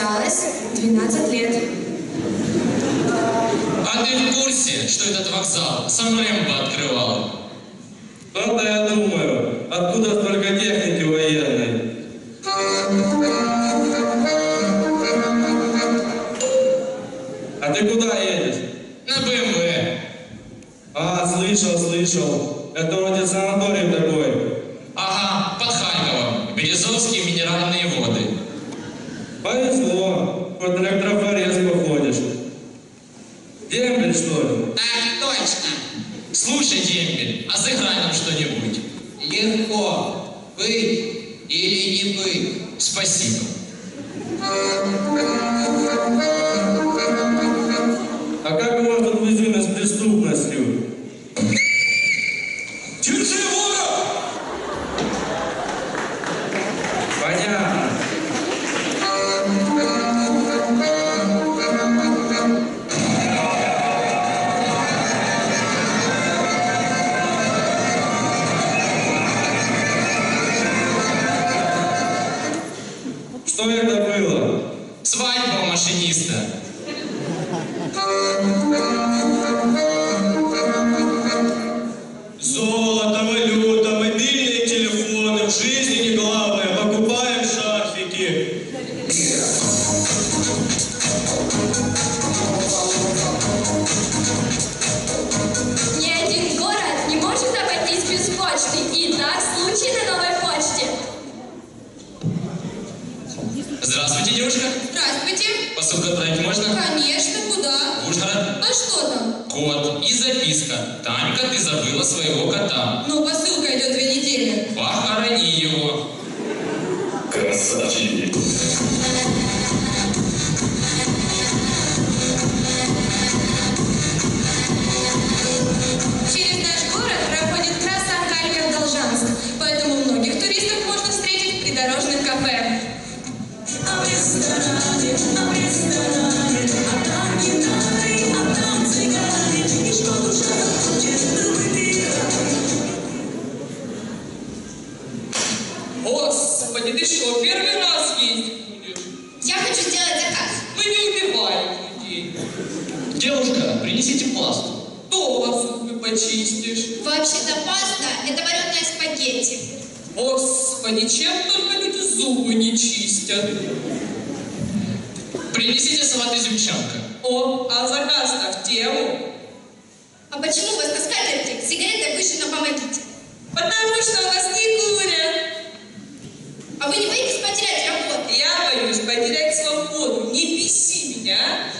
осталось 12 лет. А ты в курсе, что этот вокзал сам Рэмбо открывал? Правда, я думаю, откуда столько техники военной? А ты куда едешь? На БМВ. Эм а, слышал, слышал. Это вроде санаторий такой. Ага, под Харьковом. Березовские минеральные воды. Боюсь, хоть электрофорез походишь. Дембель, что ли? Так точно. Слушай, Дембель, а сыграй нам что-нибудь. Легко. Быть или не быть. Спасибо. Что это было? Свадьба машиниста. ハハハハ! Господи, чем только люди зубы не чистят. Принесите салат изюмчанка. О, а заказ-то в тему. А почему вас на скатерти сигареты вышли помогите? Потому что у вас не курят. А вы не боитесь потерять работу? Я боюсь потерять свободу. Не беси меня. Да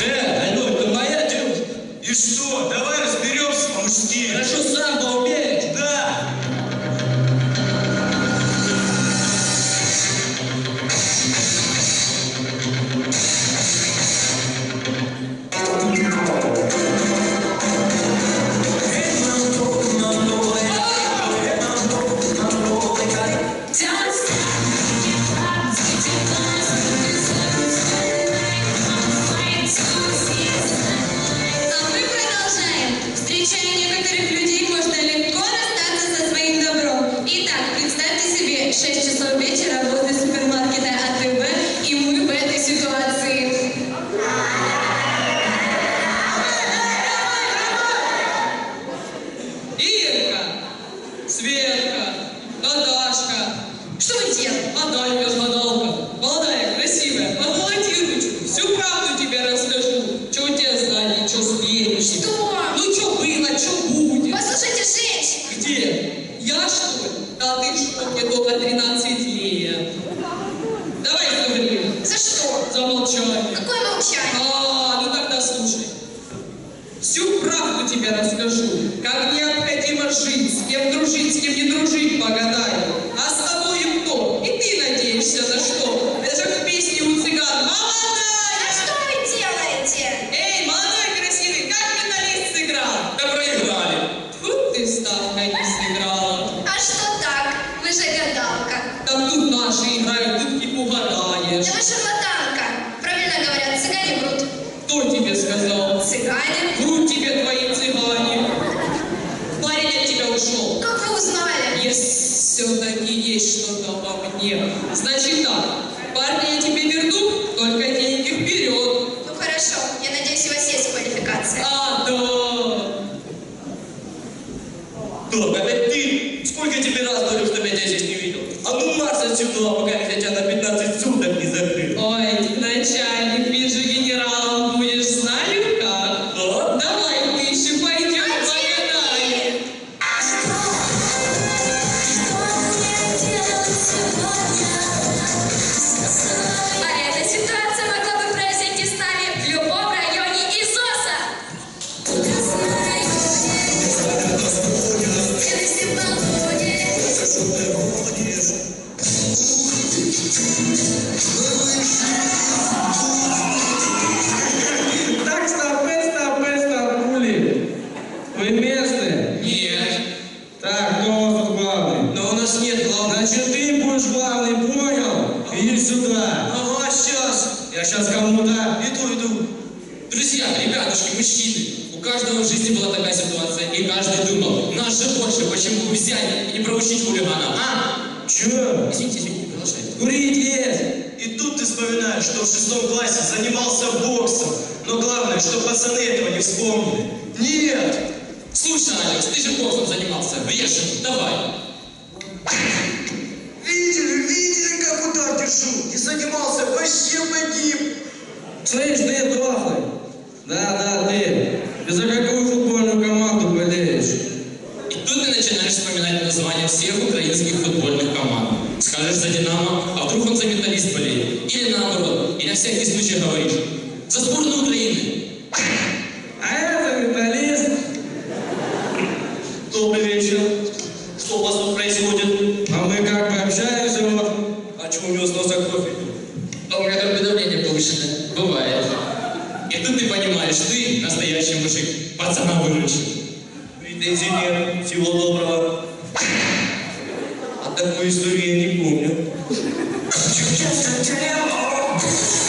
Э, алло, это моя девушка. И что, давай разберемся по-мужски. Хорошо, сам поумеешь. в 6 часов вечера возле супермаркета АТБ, и мы в этой ситуации. Ирка, Светка, Наташка. Что вы делаете? Отдай мне. Молодая, красивая, помолоти. Всю правду тебе расскажу. Че у тебя знали, че смеешься? Что? Ну что было, что будет? Послушайте, женщина. Где? παραδείσουμε και το Κατρινάκι Yeah. Друзья, ребятушки, мужчины, у каждого в жизни была такая ситуация, и каждый думал, нас же больше, почему бы взять и не проучить хулигана, а? Чё? Извините, извините, продолжайте. Курить лес! И тут ты вспоминаешь, что в шестом классе занимался боксом, но главное, что пацаны этого не вспомнили. Нет! Слушай, Алекс, ты же боксом занимался, вешай, давай. Thank you.